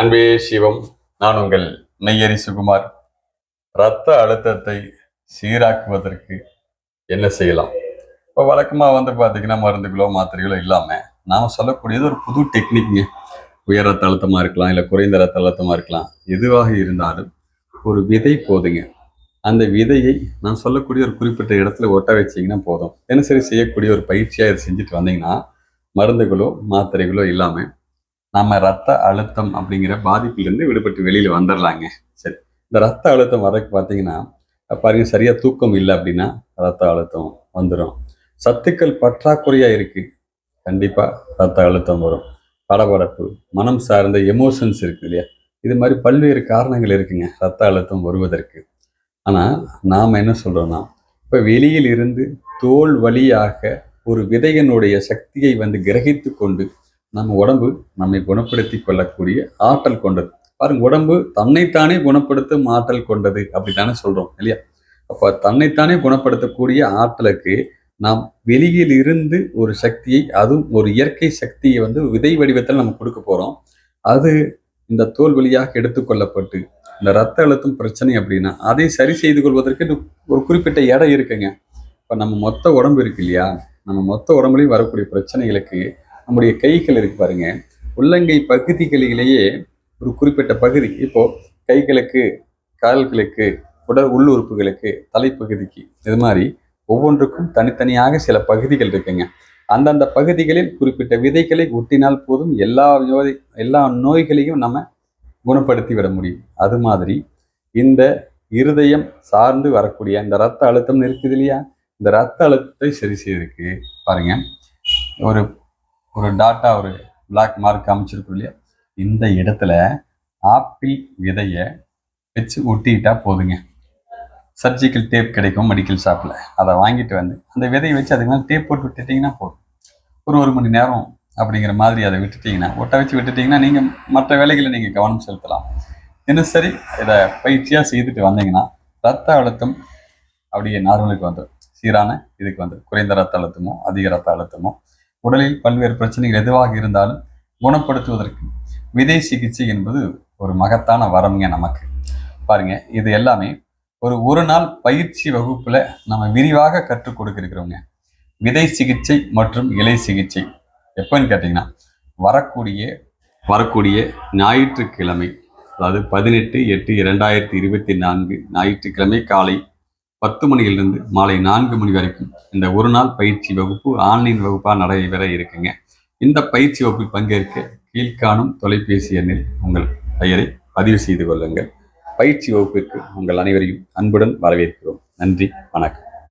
அன்பே சிவம் நான் உங்கள் நெய்யரி சுகுமார். இரத்த அழுத்தத்தை சீராக்குவதற்கு என்ன செய்யலாம்? இப்போ வழக்கமாக வந்து பார்த்தீங்கன்னா மருந்துகளோ மாத்திரைகளோ இல்லாமல் நாம் சொல்லக்கூடியது ஒரு புது டெக்னிக்ங்க உயர் ரத்த அழுத்தமாக இருக்கலாம் இல்லை குறைந்த ரத்த அழுத்தமாக இருக்கலாம். எதுவாக இருந்தாலும் ஒரு விதை போதுங்க. அந்த விதையை நான் சொல்லக்கூடிய ஒரு குறிப்பிட்ட இடத்துல ஒட்ட வச்சிங்கன்னா போதும். தினசரி செய்யக்கூடிய ஒரு பயிற்சியாக இதை செஞ்சுட்டு வந்தீங்கன்னா மருந்துகளோ மாத்திரைகளோ இல்லாமல் நம்ம ரத்த அழுத்தம் அப்படிங்கிற பாதிப்புலேருந்து விடுபட்டு வெளியில் வந்துடலாங்க சரி இந்த ரத்த அழுத்தம் வரக்கு பார்த்தீங்கன்னா பாருங்க சரியாக தூக்கம் இல்லை அப்படின்னா ரத்த அழுத்தம் வந்துடும் சத்துக்கள் பற்றாக்குறையாக இருக்குது கண்டிப்பாக ரத்த அழுத்தம் வரும். படபடப்பு மனம் சார்ந்த எமோஷன்ஸ் இருக்குது இல்லையா? இது மாதிரி பல்வேறு காரணங்கள் இருக்குங்க ரத்த அழுத்தம் வருவதற்கு. ஆனால் நாம் என்ன சொல்கிறோன்னா இப்போ வெளியில் இருந்து தோல் வழியாக ஒரு விதையனுடைய சக்தியை வந்து கிரகித்து கொண்டு நம்ம உடம்பு நம்மை குணப்படுத்தி கொள்ளக்கூடிய ஆற்றல் கொண்டது. பாருங்க உடம்பு தன்னைத்தானே குணப்படுத்தும் ஆற்றல் கொண்டது அப்படித்தானே சொல்றோம் இல்லையா? அப்போ தன்னைத்தானே குணப்படுத்தக்கூடிய ஆற்றலுக்கு நாம் வெளியில் இருந்து ஒரு சக்தியை அதுவும் ஒரு இயற்கை சக்தியை வந்து விதை வடிவத்தில் நம்ம கொடுக்க போறோம். அது இந்த தோல் வழியாக எடுத்துக்கொள்ளப்பட்டு இந்த ரத்த அழுத்தம் பிரச்சனை அப்படின்னா அதை சரி செய்து கொள்வதற்கு ஒரு குறிப்பிட்ட இடம் இருக்குங்க. இப்போ நம்ம மொத்த உடம்பு இருக்கு இல்லையா? நம்ம மொத்த உடம்புலையும் வரக்கூடிய பிரச்சனைகளுக்கு நம்முடைய கைகள் இருக்கு பாருங்க. உள்ளங்கை பகுதிகளிலேயே ஒரு குறிப்பிட்ட பகுதி. இப்போ கைகளுக்கு கால்களுக்கு உடல் உள்ளுறுப்புகளுக்கு தலைப்பகுதிக்கு இது மாதிரி ஒவ்வொன்றுக்கும் தனித்தனியாக சில பகுதிகள் இருக்குங்க. அந்தந்த பகுதிகளில் குறிப்பிட்ட விதைகளை ஒட்டினால் போதும் எல்லா நோய் எல்லா நோய்களையும் நம்ம குணப்படுத்தி விட முடியும். அது மாதிரி இந்த இருதயம் சார்ந்து வரக்கூடிய இந்த ரத்த அழுத்தம் இருக்குது இல்லையா? இந்த ரத்த அழுத்தத்தை சரி செய்யறதுக்கு பாருங்க. ஒரு ஒரு டாட்டா ஒரு பிளாக் மார்க் அமைச்சிருக்கோம் இல்லையா? இந்த இடத்துல ஆப்பிள் விதையை வச்சு ஒட்டிக்கிட்டா போதுங்க. சர்ஜிக்கல் டேப் கிடைக்கும் மெடிக்கல் ஷாப்பில் அதை வாங்கிட்டு வந்து அந்த விதையை வச்சு அதுக்கு மேலே டேப் போட்டு விட்டுட்டிங்கன்னா போதும். ஒரு ஒரு மணி நேரம் அப்படிங்கிற மாதிரி அதை விட்டுட்டிங்கன்னா ஒட்ட வச்சு விட்டுட்டிங்கன்னா நீங்கள் மற்ற வேலைகளை நீங்கள் கவனம் செலுத்தலாம். தினசரி இதை பயிற்சியாக செய்துட்டு வந்தீங்கன்னா ரத்த அழுத்தம் அப்படியே நார்மலுக்கு வந்துடும் சீரான இதுக்கு வந்து குறைந்த ரத்த அழுத்தமோ அதிக ரத்த அழுத்தமோ உடலில் பல்வேறு பிரச்சனைகள் எதுவாக இருந்தாலும் குணப்படுத்துவதற்கு விதை சிகிச்சை என்பது ஒரு மகத்தான வரம்ங்க நமக்கு. பாருங்க இது எல்லாமே ஒரு ஒரு நாள் பயிற்சி வகுப்புல நம்ம விரிவாக கற்றுக் கொடுக்கிருக்கிறோங்க விதை சிகிச்சை மற்றும் இலை சிகிச்சை. எப்போன்னு கேட்டிங்கன்னா வரக்கூடிய வரக்கூடிய ஞாயிற்றுக்கிழமை அதாவது பதினெட்டு எட்டு இரண்டாயிரத்தி இருபத்தி நான்கு ஞாயிற்றுக்கிழமை காலை பத்து மணியிலிருந்து மாலை நான்கு மணி வரைக்கும் இந்த ஒரு நாள் பயிற்சி வகுப்பு ஆன்லைன் வகுப்பாக நடைபெற இருக்குங்க. இந்த பயிற்சி வகுப்பில் பங்கேற்க கீழ்காணும் தொலைபேசி எண்ணில் உங்கள் பெயரை பதிவு செய்து கொள்ளுங்கள். பயிற்சி வகுப்பிற்கு உங்கள் அனைவரையும் அன்புடன் வரவேற்கிறோம். நன்றி வணக்கம்.